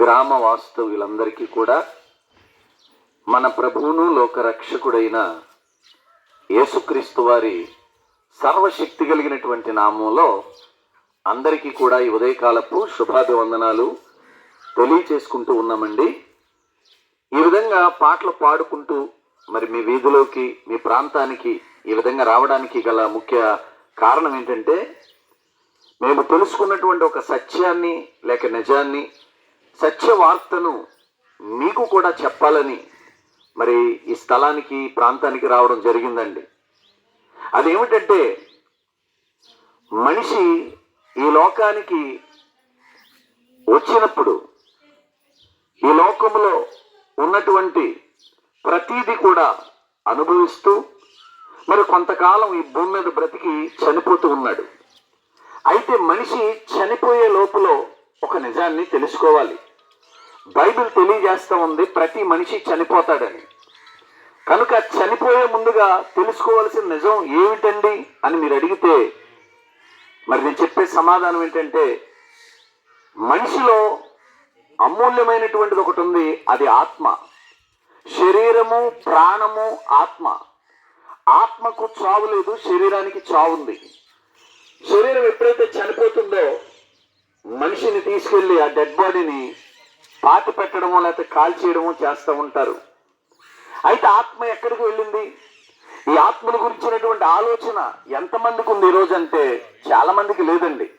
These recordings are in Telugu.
గ్రామ వాస్తవ్యులందరికీ కూడా మన ప్రభువును లోకరక్షకుడైన యేసుక్రీస్తు వారి సర్వశక్తి కలిగినటువంటి నామంలో అందరికీ కూడా ఈ ఉదయకాలపు శుభాభివందనాలు తెలియచేసుకుంటూ ఉన్నామండి. ఈ విధంగా పాటలు పాడుకుంటూ మరి మీ వీధిలోకి మీ ప్రాంతానికి ఈ విధంగా రావడానికి గల ముఖ్య కారణం ఏంటంటే మేము తెలుసుకున్నటువంటి ఒక సత్యాన్ని లేక నిజాన్ని సత్య వార్తను మీకు కూడా చెప్పాలని మరి ఈ స్థలానికి ప్రాంతానికి రావడం జరిగిందండి. అదేమిటంటే మనిషి ఈ లోకానికి వచ్చినప్పుడు ఈ లోకంలో ఉన్నటువంటి ప్రతీది కూడా అనుభవిస్తూ మరి కొంతకాలం ఈ భూమి మీద బ్రతికి చనిపోతూ ఉన్నాడు. అయితే మనిషి చనిపోయే లోపల ఒక నిజాన్ని తెలుసుకోవాలి. బైబిల్ తెలియజేస్తూ ఉంది ప్రతి మనిషి చనిపోతాడని. కనుక చనిపోయే ముందుగా తెలుసుకోవాల్సిన నిజం ఏమిటండి అని మీరు అడిగితే మరి నేను చెప్పే సమాధానం ఏంటంటే మనిషిలో అమూల్యమైనటువంటిది ఒకటి ఉంది అది ఆత్మ. శరీరము ప్రాణము ఆత్మ. ఆత్మకు చావు లేదు శరీరానికి చావు ఉంది. శరీరం ఎప్పుడైతే చనిపోతుందో మనిషిని తీసుకెళ్ళి ఆ డెడ్ బాడీని పాతి పెట్టడము లేకపోతే కాల్చేయడమో చేస్తూ ఉంటారు. అయితే ఆత్మ ఎక్కడికి వెళ్ళింది? ఈ ఆత్మను గురించినటువంటి ఆలోచన ఎంతమందికి ఉంది ఈరోజు అంటే చాలా మందికి లేదండి.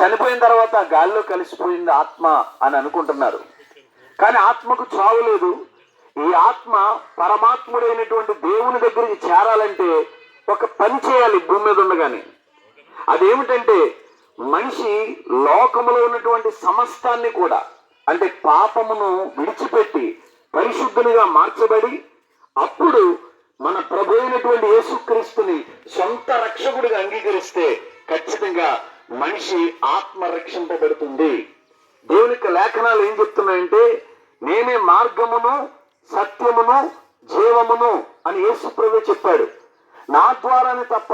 చనిపోయిన తర్వాత గాలిలో కలిసిపోయింది ఆత్మ అని అనుకుంటున్నారు. కానీ ఆత్మకు చావు లేదు. ఈ ఆత్మ పరమాత్ముడైనటువంటి దేవుని దగ్గరికి చేరాలంటే ఒక పని చేయాలి భూమి మీద ఉండగానే. అదేమిటంటే మనిషి లోకంలో ఉన్నటువంటి సమస్తాన్ని కూడా అంటే పాపమును విడిచిపెట్టి పరిశుద్ధునిగా మార్చబడి అప్పుడు మన ప్రభు అయినటువంటి యేసుక్రీస్తుని సొంత రక్షకుడిగా అంగీకరిస్తే ఖచ్చితంగా మనిషి ఆత్మ రక్షింపబడుతుంది. దేవునికి లేఖనాలు ఏం చెప్తున్నాయంటే నేనే మార్గమును సత్యమును జీవమును అని యేసు ప్రభు చెప్పాడు. నా ద్వారానే తప్ప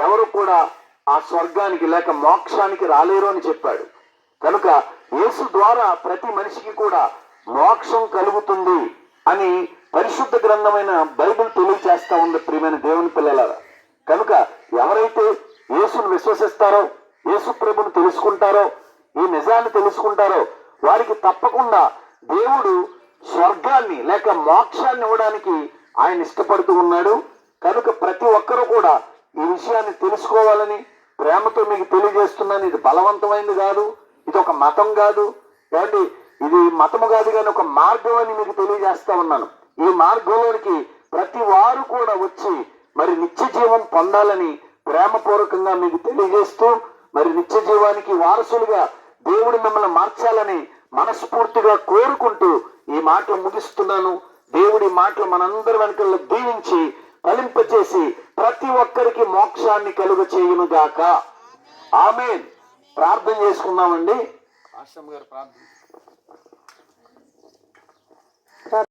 ఎవరు కూడా ఆ స్వర్గానికి లేక మోక్షానికి రాలేరు అని చెప్పాడు. కనుక యేసు ద్వారా ప్రతి మనిషికి కూడా మోక్షం కలుగుతుంది అని పరిశుద్ధ గ్రంథమైన బైబిల్ తెలియచేస్తా ఉంది ప్రియమైన దేవుని పిల్లలారా. కనుక ఎవరైతే యేసును విశ్వసిస్తారో యేసు ప్రభును తెలుసుకుంటారో ఈ నిజాన్ని తెలుసుకుంటారో వారికి తప్పకుండా దేవుడు స్వర్గాన్ని లేక మోక్షాన్ని ఇవ్వడానికి ఆయన ఇష్టపడుతూ ఉన్నాడు. కనుక ప్రతి ఒక్కరూ కూడా ఈ విషయాన్ని తెలుసుకోవాలని ప్రేమతో మీకు తెలియజేస్తున్నాను. ఇది బలవంతమైనది కాదు. ఇది ఒక మతం కాదు. ఏమండి? ఇది మతము కాదు కానీ ఒక మార్గం అని మీకు తెలియజేస్తా ఉన్నాను. ఈ మార్గంలోనికి ప్రతి వారు కూడా వచ్చి మరి నిత్య జీవం పొందాలని ప్రేమపూర్వకంగా మీకు తెలియజేస్తూ మరి నిత్య జీవానికి వారసులుగా దేవుడు మిమ్మల్ని మార్చాలని మనస్ఫూర్తిగా కోరుకుంటూ ఈ మాటలు ముగిస్తున్నాను. దేవుడి మాటలు మనందరి వెనకల్లో దీవించి ఫలింపచేసి ప్రతి ఒక్కరికి మోక్షాన్ని కలుగ చేయునుగాక గాక ఆమె ప్రార్థన చేసుకుందామండి. ఆశ్రమ్ గారు ప్రార్థన.